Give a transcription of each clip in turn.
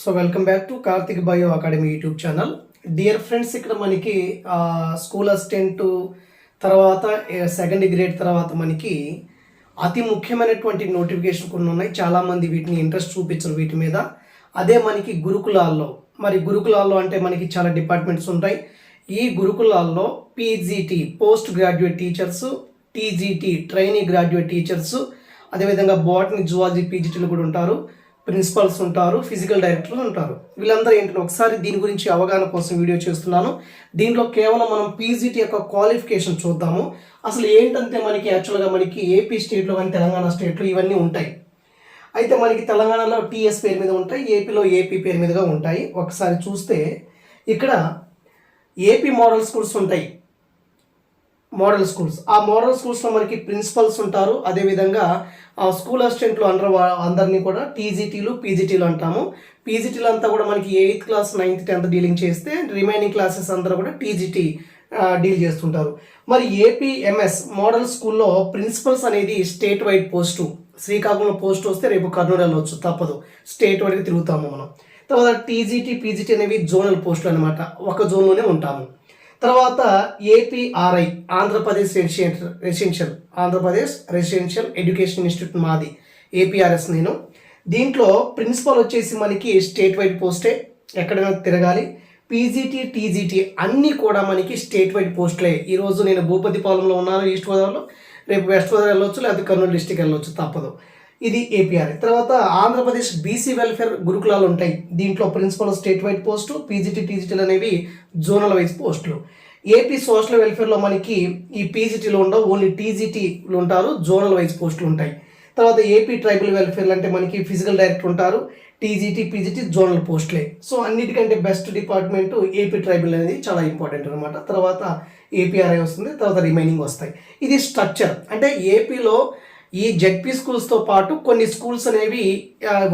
So welcome back to Karthik bio academy YouTube channel dear friends ఇక్కడ మనకి school assistant తర్వాత second grade తర్వాత మనకి అతి ముఖ్యమైనటువంటి నోటిఫికేషన్ కొన్ని ఉన్నాయి. చాలామంది వీటిని ఇంట్రెస్ట్ చూపించరు వీటి మీద. అదే మనకి గురుకులాల్లో. మరి గురుకులాల్లో అంటే మనకి చాలా డిపార్ట్మెంట్స్ ఉంటాయి. ఈ గురుకులాల్లో PGT post graduate teachers TGT trainee graduate teachers అదేవిధంగా బాటనీ జువాలజీ పీజీటీలు కూడా ఉంటారు. ప్రిన్సిపల్స్ ఉంటారు ఫిజికల్ డైరెక్టర్లు ఉంటారు. వీళ్ళందరూ ఏంటంటే ఒకసారి దీని గురించి అవగాహన కోసం వీడియో చేస్తున్నాను. దీంట్లో కేవలం మనం పీజీటీ యొక్క క్వాలిఫికేషన్ చూద్దాము. అసలు ఏంటంటే మనకి యాక్చువల్గా మనకి ఏపీ స్టేట్లో కానీ తెలంగాణ స్టేట్లో ఇవన్నీ ఉంటాయి. అయితే మనకి తెలంగాణలో టీఎస్ పేరు మీద ఉంటాయి ఏపీలో ఏపీ పేరు మీదుగా ఉంటాయి. ఒకసారి చూస్తే ఇక్కడ ఏపీ మోడల్ స్కూల్స్ ఉంటాయి. Model schools. ఆ మోడల్ స్కూల్స్లో మనకి ప్రిన్సిపల్స్ ఉంటారు. అదేవిధంగా ఆ స్కూల్ అసిస్టెంట్లు అందరూ అందరినీ కూడా టీజీటీలు పీజీటీలు అంటాము. పీజీటీలు అంతా కూడా మనకి eighth class ninth tenth dealing చేస్తే రిమైనింగ్ క్లాసెస్ అందరూ కూడా టీజీటీ డీల్ చేస్తుంటారు. మరి ఏపీఎంఎస్ మోడల్ స్కూల్లో ప్రిన్సిపల్స్ అనేది state wide post. Srikakulam post వస్తే రేపు కర్నూలు వెళ్ళవచ్చు తప్పదు. స్టేట్ వైడ్కి తిరుగుతాము మనం. తర్వాత టీజీటీ పీజీటీ అనేవి జోనల్ పోస్టులు అనమాట ఒక జోన్లోనే ఉంటాము. తర్వాత APRI Andhra Pradesh residential residential Andhra Pradesh residential education institute మాది ఏపీఆర్ఎస్ నేను. దీంట్లో ప్రిన్సిపల్ వచ్చేసి మనకి స్టేట్ వైడ్ పోస్టే ఎక్కడైనా తిరగాలి. పీజీటీ టీజీటీ అన్నీ కూడా మనకి స్టేట్ వైడ్ పోస్టులే ఈరోజు నేను భూపతిపాలెంలో ఉన్నాను ఈస్ట్ గోదావరిలో రేపు వెస్ట్ గోదావరి వెళ్ళొచ్చు లేకపోతే కర్నూలు డిస్టిక్ వెళ్ళొచ్చు తప్పదు. ఇది ఏపీఆర్ తర్వాత ఆంధ్రప్రదేశ్ బీసీ వెల్ఫేర్ గురుకులాలు ఉంటాయి. దీంట్లో principal state wide post PGT టీజీటీలు అనేవి జోనల్ వైజ్ పోస్టులు ఏపీ సోషల్ వెల్ఫేర్లో మనకి ఈ పీజీటీలు ఉండవు ఓన్లీ టీజీటీలు ఉంటారు జోనల్ వైజ్ పోస్టులు ఉంటాయి. తర్వాత ఏపీ ట్రైబల్ వెల్ఫేర్ అంటే మనకి ఫిజికల్ డైరెక్టర్ ఉంటారు టీజీటీ పీజీటీ జోనల్ పోస్టులే సో అన్నిటికంటే బెస్ట్ డిపార్ట్మెంట్ ఏపీ ట్రైబల్ అనేది చాలా ఇంపార్టెంట్ అనమాట తర్వాత ఏపీఆర్ఐ వస్తుంది తర్వాత రిమైనింగ్ వస్తాయి. ఇది స్ట్రక్చర్ అంటే ఏపీలో ఈ జెడ్పీ స్కూల్స్తో పాటు కొన్ని స్కూల్స్ అనేవి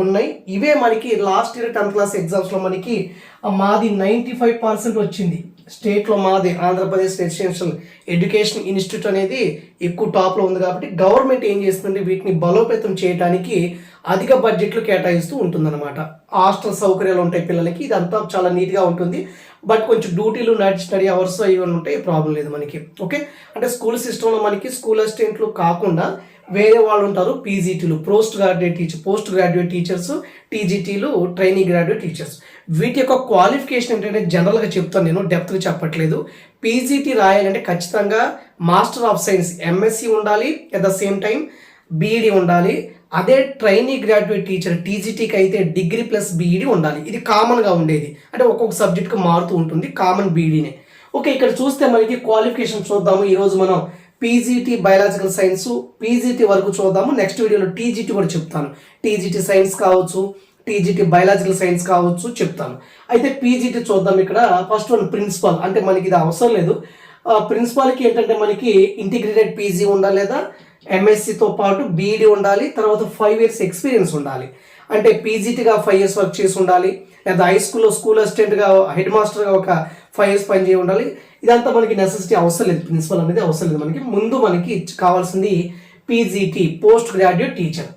ఉన్నాయి. ఇవే మనకి లాస్ట్ ఇయర్ టెన్త్ క్లాస్ ఎగ్జామ్స్లో మనకి మాది నైంటీ ఫైవ్ పర్సెంట్ వచ్చింది స్టేట్లో మాది ఆంధ్రప్రదేశ్ రెసిడెన్షియల్ ఎడ్యుకేషన్ ఇన్స్టిట్యూట్ అనేది ఎక్కువ టాప్లో ఉంది కాబట్టి గవర్నమెంట్ ఏం చేస్తుందంటే వీటిని బలోపేతం చేయడానికి అధిక బడ్జెట్లు కేటాయిస్తూ ఉంటుందన్నమాట. హాస్టల్ సౌకర్యాలు ఉంటాయి పిల్లలకి ఇదంతా చాలా నీట్గా ఉంటుంది. బట్ కొంచెం డ్యూటీలు నైట్ స్టడీ అవర్స్ ఇవన్నీ ఉంటాయి ప్రాబ్లం లేదు మనకి. ఓకే? అంటే స్కూల్ సిస్టంలో మనకి స్కూల్ అసిస్టెంట్లు కాకుండా వేరే వాళ్ళు ఉంటారు పీజీటీలు post graduate teacher post graduate teachers టీజీటీలు training graduate teachers. వీటి యొక్క క్వాలిఫికేషన్ ఏంటంటే జనరల్గా చెప్తాను నేను డెప్త్గా చెప్పట్లేదు. పీజీటీ రాయాలంటే ఖచ్చితంగా మాస్టర్ ఆఫ్ సైన్స్ ఎంఎస్సి ఉండాలి at the same time BEd ఉండాలి అదే ట్రైనీ గ్రాడ్యుయేట్ టీచర్ టీజీటీకి అయితే డిగ్రీ ప్లస్ బీఈడి ఉండాలి. ఇది కామన్గా ఉండేది. అంటే ఒక్కొక్క సబ్జెక్ట్కి మారుతూ ఉంటుంది కామన్ బీఈడీనే ఓకే ఇక్కడ చూస్తే మనకి క్వాలిఫికేషన్ చూద్దాము. ఈరోజు మనం పీజీటీ బయాలజికల్ సైన్స్ పీజీటీ వరకు చూద్దాము. నెక్స్ట్ వీడియోలో టీజీటీ కూడా చెప్తాను. టీజీటీ సైన్స్ కావచ్చు టీజీటీ బయాలజికల్ సైన్స్ కావచ్చు చెప్తాను. అయితే పీజీటీ చూద్దాం ఇక్కడ. ఫస్ట్ వన్ ప్రిన్సిపల్ అంటే మనకి ఇది అవసరం లేదు. ప్రిన్సిపాల్కి ఏంటంటే మనకి ఇంటిగ్రేటెడ్ పీజీ ఉండాలి లేదా? ఎంఎస్సితో పాటు బీఈడి ఉండాలి తర్వాత ఫైవ్ ఇయర్స్ ఎక్స్పీరియన్స్ ఉండాలి. అంటే పీజీటీగా ఫైవ్ ఇయర్స్ వర్క్ చేసి ఉండాలి లేదా హై స్కూల్లో స్కూల్ అసిస్టెంట్గా హెడ్ మాస్టర్గా ఒక ఫైవ్ ఇయర్స్ పనిచేయి ఉండాలి. ఇదంతా మనకి నెసెసిటీ అవసరం లేదు ప్రిన్సిపల్ అనేది అవసరం లేదు మనకి. ముందు మనకి కావాల్సింది పీజీటీ పోస్ట్ గ్రాడ్యుయేట్ టీచర్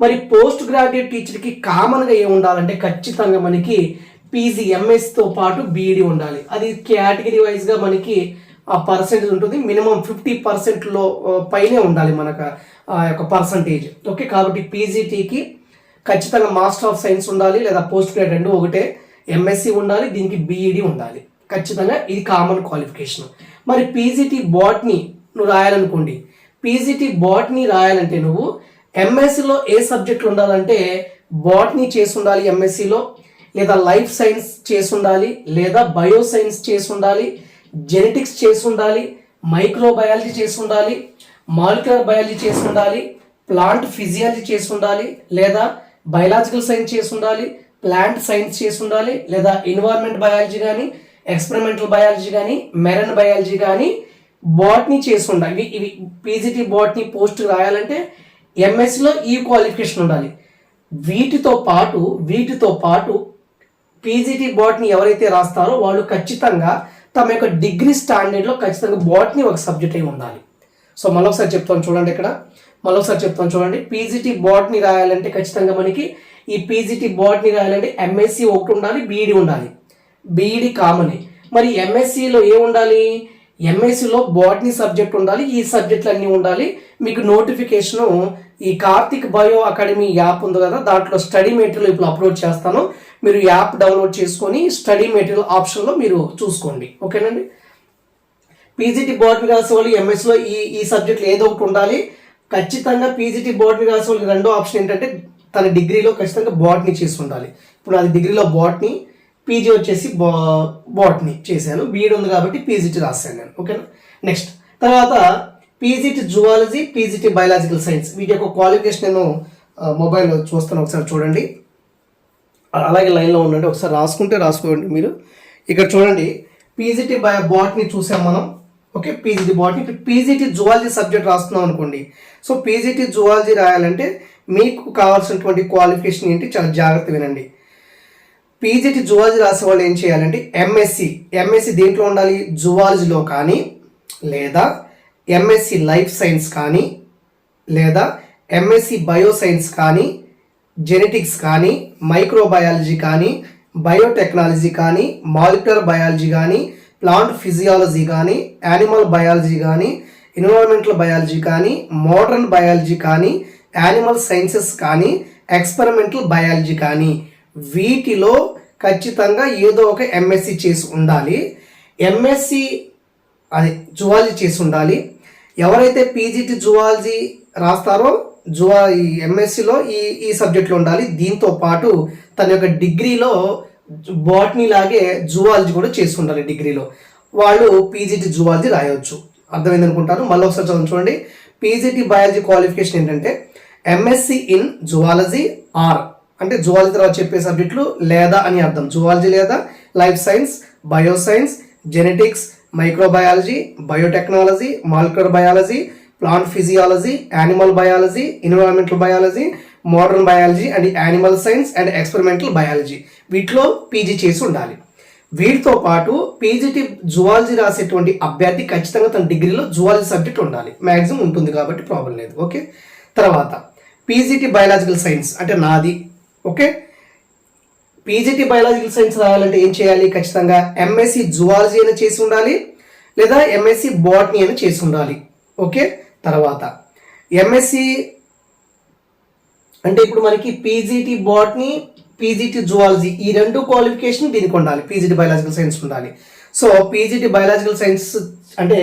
మరి పోస్ట్ గ్రాడ్యుయేట్ టీచర్కి కామన్గా ఏమి ఉండాలంటే ఖచ్చితంగా మనకి పీజీ ఎంఎస్తో పాటు బీఈడి ఉండాలి. అది కేటగిరీ వైజ్గా మనకి ఆ పర్సెంటేజ్ ఉంటుంది. మినిమం ఫిఫ్టీ పర్సెంట్లో పైనే ఉండాలి మనకు ఆ యొక్క పర్సంటేజ్ ఓకే కాబట్టి పీజీటీకి ఖచ్చితంగా మాస్టర్ ఆఫ్ సైన్స్ ఉండాలి లేదా పోస్ట్ గ్రాడ్ రెండు ఒకటే. ఎంఎస్సి ఉండాలి దీనికి బీఈడి ఉండాలి. ఖచ్చితంగా ఇది కామన్ క్వాలిఫికేషన్ మరి పీజీటీ బాట్ని నువ్వు రాయాలనుకోండి. పీజీటీ బాట్ని రాయాలంటే నువ్వు ఎంఎస్సిలో ఏ సబ్జెక్టులు ఉండాలంటే బాట్నీ చేసి ఉండాలి ఎంఎస్సిలో లేదా లైఫ్ సైన్స్ చేసి ఉండాలి లేదా బయో సైన్స్ చేసి ఉండాలి జెనెటిక్స్ చేసి ఉండాలి మైక్రోబయాలజీ చేసి ఉండాలి మాలిక్యులర్ బయాలజీ చేసి ఉండాలి ప్లాంట్ ఫిజియాలజీ చేసి ఉండాలి లేదా బయలాజికల్ సైన్స్ చేసి ఉండాలి ప్లాంట్ సైన్స్ చేసి ఉండాలి లేదా ఎన్వైర్న్మెంట్ బయాలజీ కానీ ఎక్స్పెరిమెంటల్ బయాలజీ కానీ మెరన్ బయాలజీ కానీ బాట్నీ చేసి ఉండాలి ఇవి ఇవి పీజీటీ బాట్నీ పోస్ట్ రాయాలంటే ఎంఎస్సిలో ఈ క్వాలిఫికేషన్ ఉండాలి. వీటితో పాటు వీటితో పాటు పీజీటీ బాట్ని ఎవరైతే రాస్తారో వాళ్ళు ఖచ్చితంగా తమ యొక్క డిగ్రీ స్టాండర్డ్లో ఖచ్చితంగా బాట్ని ఒక సబ్జెక్ట్ అయి ఉండాలి. సో మళ్ళొకసారి చెప్తాను చూడండి ఇక్కడ. మళ్ళొకసారి చెప్తాను చూడండి. పీజీటీ బాట్ని రాయాలంటే ఖచ్చితంగా మనకి ఈ పీజీటీ బాట్ని రాయాలంటే ఎంఎస్సి ఒకటి ఉండాలి బీఈడి ఉండాలి. బీఈడి కామనే. మరి ఎంఎస్సిలో ఏ ఉండాలి? ఎంఎస్సిలో బాటనీ సబ్జెక్ట్ ఉండాలి ఈ సబ్జెక్టులు అన్నీ ఉండాలి. మీకు నోటిఫికేషను ఈ కార్తిక్ బయో అకాడమీ యాప్ ఉంది కదా దాంట్లో స్టడీ మెటీరియల్ ఇప్పుడు అప్లోడ్ చేస్తాను. మీరు యాప్ డౌన్లోడ్ చేసుకొని స్టడీ మెటీరియల్ ఆప్షన్లో మీరు చూసుకోండి. ఓకేనండి? పీజీటీ బోర్డు రాసే వాళ్ళు ఎంఎస్లో ఈ ఈ సబ్జెక్టులు ఏదో ఒకటి ఉండాలి. ఖచ్చితంగా పీజీటీ బోర్డు రాసే వాళ్ళకి రెండో ఆప్షన్ ఏంటంటే తన డిగ్రీలో ఖచ్చితంగా బాట్ని చేసి ఉండాలి. ఇప్పుడు అది డిగ్రీలో బాట్ని పీజీ వచ్చేసి బా బాట్ని చేశాను. బీఈడ్ ఉంది కాబట్టి పీజీటీ రాశాను నేను. ఓకేనా? నెక్స్ట్. తర్వాత PGT zoology PGT biological science. వీటి యొక్క క్వాలిఫికేషన్ నేను మొబైల్లో చూస్తాను. ఒకసారి చూడండి. అలాగే లైన్లో ఉండండి ఒకసారి రాసుకుంటే రాసుకోండి మీరు. ఇక్కడ చూడండి పీజీటీ బై బాట్ని చూసాం మనం. Okay PGT botany PGT zoology subject రాస్తున్నాం అనుకోండి. సో పీజీటీ జువాలజీ రాయాలంటే మీకు కావాల్సినటువంటి క్వాలిఫికేషన్ ఏంటి చాలా జాగ్రత్త వినండి. పీజీటీ జువాలజీ రాసే వాళ్ళు ఏం చేయాలంటే ఎంఎస్సి ఎంఎస్సి దేంట్లో ఉండాలి? జువాలజీలో కానీ లేదా ఎంఎస్సి లైఫ్ సైన్స్ కానీ లేదా ఎంఎస్సి బయోసైన్స్ కానీ జెనెటిక్స్ కానీ మైక్రోబయాలజీ కానీ బయోటెక్నాలజీ కానీ మాలిక్యులర్ బయాలజీ కానీ ప్లాంట్ ఫిజియాలజీ కానీ యానిమల్ బయాలజీ కానీ ఎన్విరాన్మెంటల్ బయాలజీ కానీ మోడర్న్ బయాలజీ కానీ యానిమల్ సైన్సెస్ కానీ ఎక్స్పెరిమెంటల్ బయాలజీ కానీ. వీటిలో ఖచ్చితంగా ఏదో ఒక ఎంఎస్సి చేసి ఉండాలి. ఎంఎస్సి అది జువాలజీ చేసి ఉండాలి. ఎవరైతే పీజీటీ జువాలజీ రాస్తారో జువా ఈ ఎంఎస్సిలో ఈ ఈ సబ్జెక్ట్లో ఉండాలి. దీంతో పాటు తన యొక్క డిగ్రీలో బాటనీ లాగే జువాలజీ కూడా చేసి ఉండాలి డిగ్రీలో. వాళ్ళు పీజీటీ జువాలజీ రాయవచ్చు అర్థమైంది అనుకుంటారు మళ్ళీ ఒకసారి చదువు చూడండి. పీజీటీ బయాలజీ క్వాలిఫికేషన్ ఏంటంటే ఎంఎస్సి ఇన్ జువాలజీ ఆర్ అంటే జువాలజీ తర్వాత చెప్పే సబ్జెక్టులు లేదా అని అర్థం. జువాలజీ లేదా life science bioscience genetics microbiology biotechnology molecular biology plant physiology animal biology environmental biology modern biology and animal science and experimental biology వీటిలో పీజీ చేసి ఉండాలి. వీటితో పాటు పీజీటీ జువాలజీ రాసేటువంటి అభ్యర్థి ఖచ్చితంగా తన డిగ్రీలో జువాలజీ సబ్జెక్ట్ ఉండాలి. మ్యాక్సిమం ఉంటుంది కాబట్టి ప్రాబ్లం లేదు. ఓకే తర్వాత పీజీటీ బయాలజికల్ సైన్స్ అంటే నాది. ఓకే పీజీటీ బయాలజికల్ సైన్స్ రాయాలంటే ఏం చేయాలి? ఖచ్చితంగా ఎంఎస్సి జువాలజీ అయినా చేసి ఉండాలి. లేదా ఎంఎస్సి బాటనీ అయినా చేసి ఉండాలి. ఓకే తర్వాత ఎంఎస్సి అంటే ఇప్పుడు మనకి పీజీటీ బాట్ని పీజీటీ జువాలజీ ఈ రెండు క్వాలిఫికేషన్ దీనికి ఉండాలి. పీజీటీ బయాలజికల్ సైన్స్ ఉండాలి. సో పీజీటీ బయాలజికల్ సైన్స్ అంటే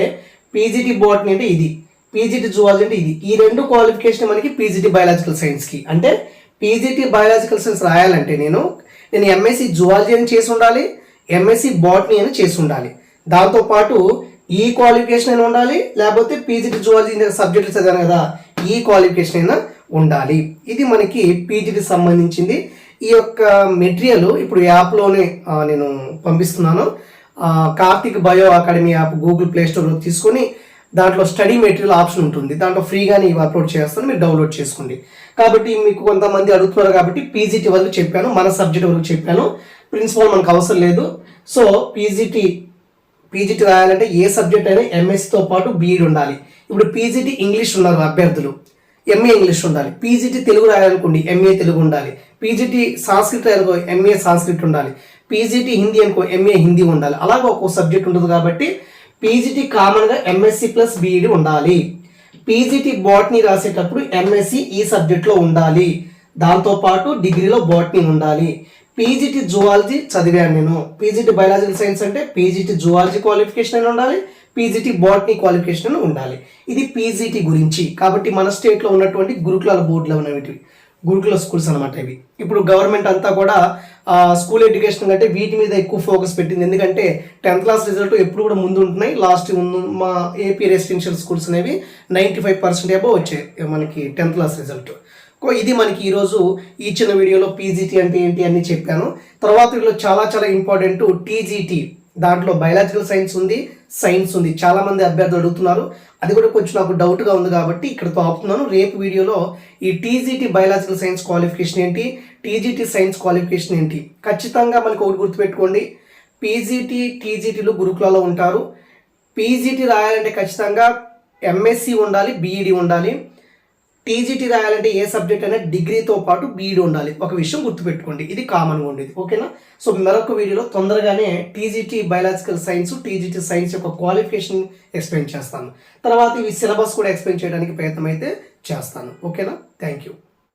పీజీటీ బాట్ని అంటే ఇది పీజీటీ జువాలజీ అంటే ఇది. ఈ రెండు క్వాలిఫికేషన్ మనకి పీజీటీ బయాలజికల్ సైన్స్కి అంటే పీజీటీ బయాలజికల్ సైన్స్ రాయాలంటే నేను నేను ఎంఎస్సి జువాలజీ అని చేసి ఉండాలి ఎంఎస్సి బాట్నీ అని చేసి ఉండాలి. దాంతోపాటు E ఈ క్వాలిఫికేషన్ అయినా ఉండాలి లేకపోతే పీజీటీ జువాలజీ సబ్జెక్టులు చదివాను కదా e ఈ క్వాలిఫికేషన్ అయినా ఉండాలి. ఇది మనకి పీజీటీ సంబంధించింది. ఈ యొక్క మెటీరియల్ ఇప్పుడు యాప్లోనే నేను పంపిస్తున్నాను. Karthik bio academy app Google play స్టోర్లో తీసుకొని దాంట్లో స్టడీ మెటీరియల్ ఆప్షన్ ఉంటుంది. దాంట్లో ఫ్రీగానే ఇవి అప్లోడ్ చేస్తాను మీరు డౌన్లోడ్ చేసుకోండి. కాబట్టి మీకు కొంతమంది అడుగుతున్నారు కాబట్టి పీజీటీ వరకు చెప్పాను మన సబ్జెక్ట్ వరకు చెప్పాను. ప్రిన్సిపల్ మనకు అవసరం లేదు. సో పీజీటీ పీజీటీ రాయాలంటే ఏ సబ్జెక్ట్ అయినా ఎంఎస్తో పాటు బీఈడి ఉండాలి. ఇప్పుడు పీజీటీ ఇంగ్లీష్ ఉన్నారు అభ్యర్థులు. ఎంఏ ఇంగ్లీష్ ఉండాలి. పీజీటీ తెలుగు రాయాలనుకోండి ఎంఏ తెలుగు ఉండాలి. పీజీటీ సాంస్క్రిట్ రాయాలనుకో ఎంఏ సాంస్క్రిట్ ఉండాలి. పీజీటీ హిందీ అనుకో ఎంఏ హిందీ ఉండాలి. అలాగే ఒక్కో సబ్జెక్ట్ ఉంటుంది కాబట్టి పీజీటీ కామన్గా ఎంఎస్సి ప్లస్ బీఈడి ఉండాలి. పీజీటీ బాట్నీ రాసేటప్పుడు ఎంఎస్సి ఈ సబ్జెక్ట్లో ఉండాలి. దాంతోపాటు డిగ్రీలో బాట్నీ ఉండాలి. పీజీటీ జువాలజీ చదివాను నేను. పీజీటీ బయాలజికల్ సైన్స్ అంటే పీజీటీ జువాలజీ క్వాలిఫికేషన్ అని ఉండాలి పీజీటీ బాటనీ క్వాలిఫికేషన్ అని ఉండాలి. ఇది పీజీటీ గురించి. కాబట్టి మన స్టేట్లో ఉన్నటువంటి గురుకులాల బోర్డులో ఉన్నవి. గురుకుల స్కూల్స్ అనమాట ఇవి. ఇప్పుడు గవర్నమెంట్ అంతా కూడా స్కూల్ ఎడ్యుకేషన్ కంటే వీటి మీద ఎక్కువ ఫోకస్ పెట్టింది. ఎందుకంటే టెన్త్ క్లాస్ రిజల్ట్ ఎప్పుడు కూడా ముందు ఉంటున్నాయి. లాస్ట్ ముందు మా ఏపీ రెసిడెన్షియల్ స్కూల్స్ అనేవి నైంటీ ఫైవ్ పర్సెంట్ ఏబో వచ్చాయి మనకి టెన్త్ క్లాస్ రిజల్ట్ ఇది మనకి ఈరోజు ఈ చిన్న వీడియోలో పీజీటీ అంటే ఏంటి అని చెప్పాను. తర్వాత వీడియోలో చాలా చాలా ఇంపార్టెంట్ టీజీటీ దాంట్లో బయాలజికల్ సైన్స్ ఉంది సైన్స్ ఉంది. చాలామంది అభ్యర్థులు అడుగుతున్నారు. అది కూడా కొంచెం నాకు డౌట్గా ఉంది కాబట్టి ఇక్కడతో ఆపుతున్నాను. రేపు వీడియోలో ఈ టీజీటీ బయాలజికల్ సైన్స్ క్వాలిఫికేషన్ ఏంటి టీజీటీ సైన్స్ క్వాలిఫికేషన్ ఏంటి? ఖచ్చితంగా మనకి ఒకటి గుర్తుపెట్టుకోండి. పీజీటీ టీజీటీలు గురుకులలో ఉంటారు. పీజీటీ రాయాలంటే ఖచ్చితంగా ఎంఎస్సి ఉండాలి బీఈడి ఉండాలి. టీజీటీ రాయాలంటే ఏ సబ్జెక్ట్ అయినా డిగ్రీతో పాటు బీఈడి ఉండాలి. ఒక విషయం గుర్తుపెట్టుకోండి. ఇది కామన్గా ఉండేది. ఓకేనా సో మరొక వీడియోలో తొందరగానే TGT biological science TGT science యొక్క క్వాలిఫికేషన్ ఎక్స్ప్లెయిన్ చేస్తాను. తర్వాత ఇవి సిలబస్ కూడా ఎక్స్ప్లెయిన్ చేయడానికి ప్రయత్నం అయితే చేస్తాను. ఓకేనా థ్యాంక్ యూ